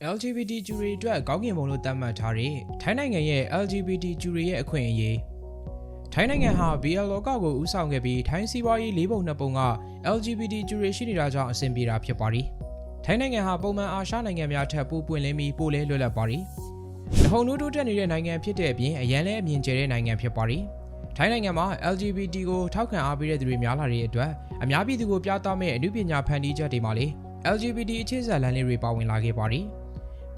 LGBT ဂျူရီအတွက်ကောင်းကင်ဘုံလို့သတ်မှတ်ထားတဲ့ထိုင်းနိုင်ငံရဲ့ LGBT ဂျူရီရဲ့အခွင့်အရေးထိုင်းနိုင်ငံဟာ BL လောကကိုဦးဆောင်ခဲ့ပြီးထိုင်းစီးပွားရေးလေးပုံနှစ်ပုံက LGBT ဂျူရီရှိနေတာကြောင့်အဆင်ပြေတာဖြစ်ပါတယ်။ထိုင်းနိုင်ငံဟာပုံမှန်အာရှနိုင်ငံများထက်ပိုပွင့်လင်းပြီးပိုလဲလွတ်လပ်ပါတယ်။တဟုန်ထိုးတိုးတက်နေတဲ့နိုင်ငံဖြစ်တဲ့အပြင်အရန်လဲအမြင့်ကျယ်တဲ့နိုင်ငံဖြစ်ပါတယ်။ထိုင်းနိုင်ငံမှာ LGBT ကိုထောက်ခံအားပေးတဲ့သူတွေများလာတဲ့အတွက်အများပြည်သူကိုပြသမဲ့အမှုပညာဖန်တီးချက်တွေမှာလေ LGBT အခြေဆက်လမ်းလေးတွေပါဝင်လာခဲ့ပါတယ်။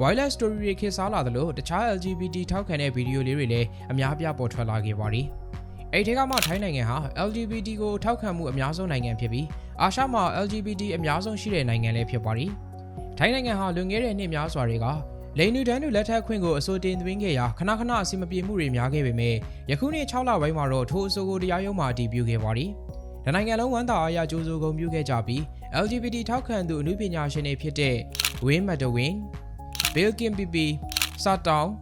Boiler Story တွေခေတ်စားလာသလိုတခြား LGBT ထောက်ခံတဲ့ဗီဒီယိုလေးတွေလည်းအများပြားပေါ်ထွက်လာခဲ့ပါတယ်။အဲ့ဒီကမှထိုင်းနိုင်ငံဟာ LGBT ကိုထောက်ခံမှုအများဆုံးနိုင်ငံဖြစ်ပြီးအာရှမှာ LGBT အများဆုံးရှိတဲ့နိုင်ငံလည်းဖြစ်ပါတယ်။ထိုင်းနိုင်ငံဟာလွန်ခဲ့တဲ့နှစ်များစွာတွေကလိန်နူတန်းတို့လက်ထပ်ခွင့်ကိုအစိုးတင်သွင်းခဲ့ရာခဏခဏအစီမပြေမှုတွေများခဲ့ပေမဲ့ယခုနှစ်6လပိုင်းမှာတော့ထိုအဆိုကိုတရားရုံးမှာအတည်ပြုခဲ့ပါတယ်။ဒါနိုင်ငံလုံးဝန်တာအားရကြိုးစိုးကုန်ပြုခဲ့ကြပြီး LGBT ထောက်ခံသူအမှုပညာရှင်တွေဖြစ်တဲ့ Win Madawin Bill Kimpipi, Satong,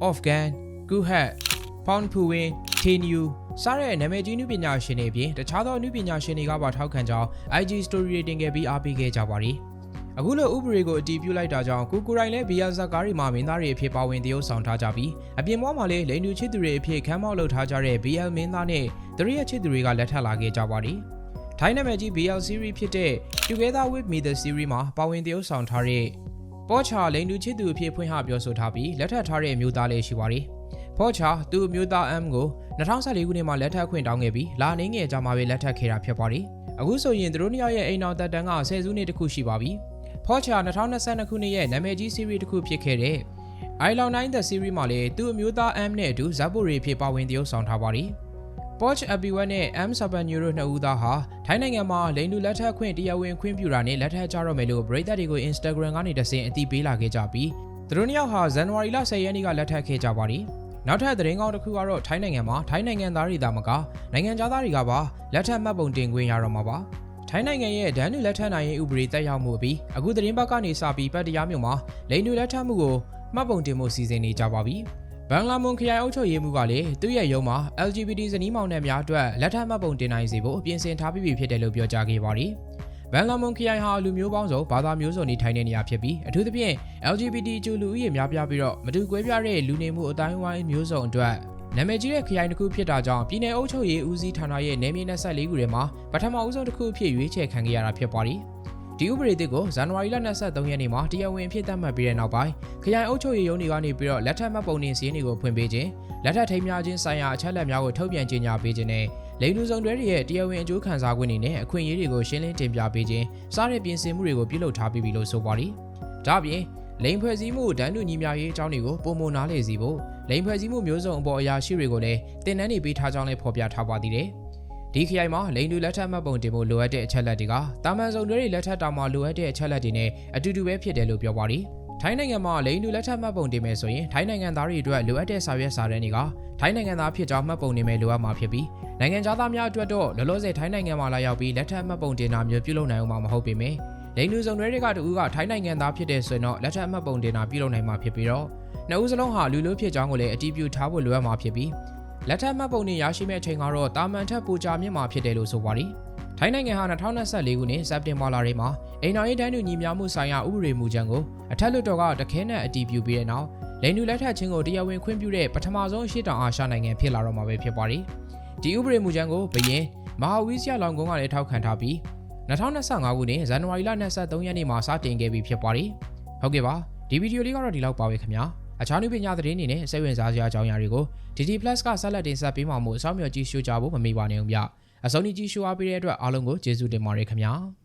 Afghan, Guhat, Pound Phuwin, Tenu စားတဲ့နာမည်ကြီးနုပညာရှင်တွေအပြင်တခြားသောနုပညာရှင်တွေကပါထောက်ခံကြောင်း IG story တွေတင်ခဲ့ပြီးအားပေးခဲ့ကြပါတယ်။အခုလိုဥပဒေကိုအတည်ပြုလိုက်တာကြောင့်ကိုကိုရိုင်းလည်း BL ဇက်ကားတွေမှာမင်းသားတွေအဖြစ်ပါဝင်သရုပ်ဆောင်ထားကြပြီးအပြင်ဘဝမှာလည်းလိန်တူချစ်သူတွေအဖြစ်ခန်းမောက်လုပ်ထားကြတဲ့ BL မင်းသားနဲ့တရိယချစ်သူတွေကလက်ထပ်လာခဲ့ကြပါတယ်။ထိုင်းနာမည်ကြီး BL series ဖြစ်တဲ့ Together with Me the series မှာပါဝင်သရုပ်ဆောင်ထားတဲ့ ပေါ်ချာလိန်တူချစ်သူအဖြစ်ဖွင့်ဟပြောဆိုထားပြီးလက်ထပ်ထားတဲ့အမျိုးသားလေးရှိပါတယ်။ပေါ်ချာသူ့အမျိုးသား M ကို2014ခုနှစ်မှာလက်ထပ်ခွင့်တောင်းခဲ့ပြီးလာနေငယ်ကြမှာပဲလက်ထပ်ခဲ့တာဖြစ်ပါတယ်။အခုဆိုရင်သူတို့နှစ်ယောက်ရဲ့အိမ်တော်တက်တန်းကဆယ်စုနှစ်တခုရှိပါပြီ။ပေါ်ချာ2022ခုနှစ်ရဲ့နာမည်ကြီး series တစ်ခုဖြစ်ခဲ့တဲ့ I Love 9 the series မှာလည်းသူ့အမျိုးသား M နဲ့အတူဇက်ပိုရီဖြစ်ပါဝင်သရုပ်ဆောင်ထားပါတယ်။ Poch Abiwat နဲ့ M Sabanyu တို့နှစ်ဦးသားဟာထိုင်းနိုင်ငံမှာလိန်လူလက်ထပ်ခွင့်တရားဝင်ခွင့်ပြုတာနဲ့လက်ထပ်ကြတော့မယ်လို့ပရိသတ်တွေကို Instagram ကနေတဆင့်အသိပေးလာခဲ့ကြပြီးသူတို့နှစ်ယောက်ဟာဇန်နဝါရီလ10ရက်နေ့ကလက်ထပ်ခဲ့ကြပါတယ်။နောက်ထပ်သတင်းကောင်းတစ်ခုကတော့ထိုင်းနိုင်ငံမှာထိုင်းနိုင်ငံသားတွေသာမကနိုင်ငံခြားသားတွေကပါလက်ထပ်မှတ်ပုံတင်ခွင့်ရတော့မှာပါ။ထိုင်းနိုင်ငံရဲ့ဒန်းနူလက်ထပ်နိုင်ရေးဥပဒေတက်ရောက်မှုပြီးအခုသတင်းပတ်ကနေစပြီးပတ်တရားမြို့မှာလိန်နူလက်ထပ်မှုကိုမှတ်ပုံတင်မှုစီစဉ်နေကြပါပြီ။ ဘန်လာမွန်ခရိုင်အုပ်ချုပ်ရေးမှူးကလည်းသူ့ရဲ့ရုံးမှာ LGBT ဇနီးမောင်နှံများအတွက်လက်ထပ်မှတ်ပုံတင်နိုင်စေဖို့ပြင်ဆင်ထားပြီးပြီဖြစ်တယ်လို့ပြောကြားခဲ့ပါတယ်။ဘန်လာမွန်ခရိုင်ဟာလူမျိုးပေါင်းစုံဘာသာမျိုးစုံနေထိုင်တဲ့နေရာဖြစ်ပြီးအထူးသဖြင့် LGBT ကျူလူဦးရေများပြားပြီးတော့မတူကွဲပြားတဲ့လူနေမှုအတိုင်းဝိုင်းမျိုးစုံအတွက်နာမည်ကြီးတဲ့ခရိုင်တစ်ခုဖြစ်တာကြောင့်ပြည်내အုပ်ချုပ်ရေးဦးစီးဌာနရဲ့နယ်မြေ24ခုထဲမှာပထမအဦးဆုံးတစ်ခုဖြစ်ရွေးချယ်ခံခဲ့ရတာဖြစ်ပါတယ်။ ဒီဥပဒေသစ်ကိုဇန်နဝါရီလ23ရက်နေ့မှာတရားဝင်ဖြစ်သတ်မှတ်ပြီးတဲ့နောက်ပိုင်းခရိုင်အုပ်ချုပ်ရေးရုံးတွေကနေပြီးတော့လက်ထပ်မှတ်ပုံတင်စည်းတွေကိုဖွင့်ပေးခြင်းလက်ထပ်ထိမ်းများခြင်းဆိုင်ရာအချက်အလက်များကိုထုတ်ပြန်ကြေညာပေးခြင်းနဲ့လိင်လူဆောင်တွေရဲ့တရားဝင်အကျိုးခံစား권တွေနဲ့အခွင့်အရေးတွေကိုရှင်းလင်းတင်ပြပေးခြင်းစားတဲ့ပြင်ဆင်မှုတွေကိုပြုလုပ်ထားပြီးပြီလို့ဆိုပါတယ်။ဒါ့အပြင်လိန်ဖွဲ့စည်းမှုဒန်းတူညီမျှရေးအကြောင်းတွေကိုပုံမနာလေစီဖို့လိန်ဖွဲ့စည်းမှုမျိုးစုံအပေါ်အရာရှိတွေကိုလည်းတင်နန်းနေပေးထားကြောင်းလည်းဖော်ပြထားပါသေးတယ်။ ဒီခရိုင်မှာလိန်တူလက်ထပ်မှတ်ပုံတင်ဖို့လိုအပ်တဲ့အချက်လက်တွေကတာမန်စုံတွေလက်ထပ်တောင်မှလိုအပ်တဲ့အချက်လက်တွေနဲ့အတူတူပဲဖြစ်တယ်လို့ပြောပါရီထိုင်းနိုင်ငံမှာလိန်တူလက်ထပ်မှတ်ပုံတင်မယ်ဆိုရင်ထိုင်းနိုင်ငံသားတွေအတွက်လိုအပ်တဲ့စာရွက်စာတမ်းတွေကထိုင်းနိုင်ငံသားဖြစ်ကြောင်းမှတ်ပုံတင်မယ်လိုအပ်မှာဖြစ်ပြီးနိုင်ငံသားများအတွက်တော့လောလောဆယ်ထိုင်းနိုင်ငံမှာလာရောက်ပြီးလက်ထပ်မှတ်ပုံတင်တာမျိုးပြုလုပ်နိုင်အောင်မှာမဟုတ်ပေမယ့်လိန်လူစုံတွေကတူကထိုင်းနိုင်ငံသားဖြစ်တဲ့ဆိုရင်တော့လက်ထပ်မှတ်ပုံတင်တာပြုလုပ်နိုင်မှာဖြစ်ပြီးတော့နှစ်ဦးစလုံးဟာလူလို့ဖြစ်ကြောင်းကိုလည်းအတည်ပြုထားဖို့လိုအပ်မှာဖြစ်ပြီး လက်ထပ်မှတ်ပုံတင်ရရှိမဲ့အချိန်ကတော့တာမန်ထက်ပိုကြာမြင့်မှာဖြစ်တယ်လို့ဆိုပါတယ်။ထိုင်းနိုင်ငံဟာ2024ခုနှစ်စက်တင်ဘာလထဲမှာအိမ်တော်ရေးတန်းတူညီမျှမှုဆိုင်ရာဥပဒေမူကြမ်းကိုအထက်လွှတ်တော်ကတခဲနဲ့အတည်ပြုပြီးတဲ့နောက်လိန်နူလက်ထပ်ချင်းကိုတရားဝင်ခွင့်ပြုတဲ့ပထမဆုံးရှေ့တောင်အာရှနိုင်ငံဖြစ်လာတော့မှာပဲဖြစ်ပါတယ်။ဒီဥပဒေမူကြမ်းကိုဘရင်မဟာဝီဇယာလောင်ကုန်းကလည်းထောက်ခံထားပြီး2025ခုနှစ်ဇန်နဝါရီလ23ရက်နေ့မှာစတင်ခဲ့ပြီးဖြစ်ပါတယ်။ဟုတ်ကဲ့ပါဒီဗီဒီယိုလေးကတော့ဒီလောက်ပါပဲခင်ဗျာ။ အခြားနည်းပညာသတင်းတွေနဲ့စိတ်ဝင်စားစရာအကြောင်းအရာတွေကို DD Plus ကဆက်လက်တင်ဆက်ပေးမှာမို့အဆောင်မြော်ကြည့်ရှုကြဖို့မမေ့ပါနဲ့ဦးဗျအစုံကြီးကြည့်ရှုအားပေးတဲ့အတွက်အားလုံးကိုကျေးဇူးတင်ပါတယ်ခင်ဗျာ။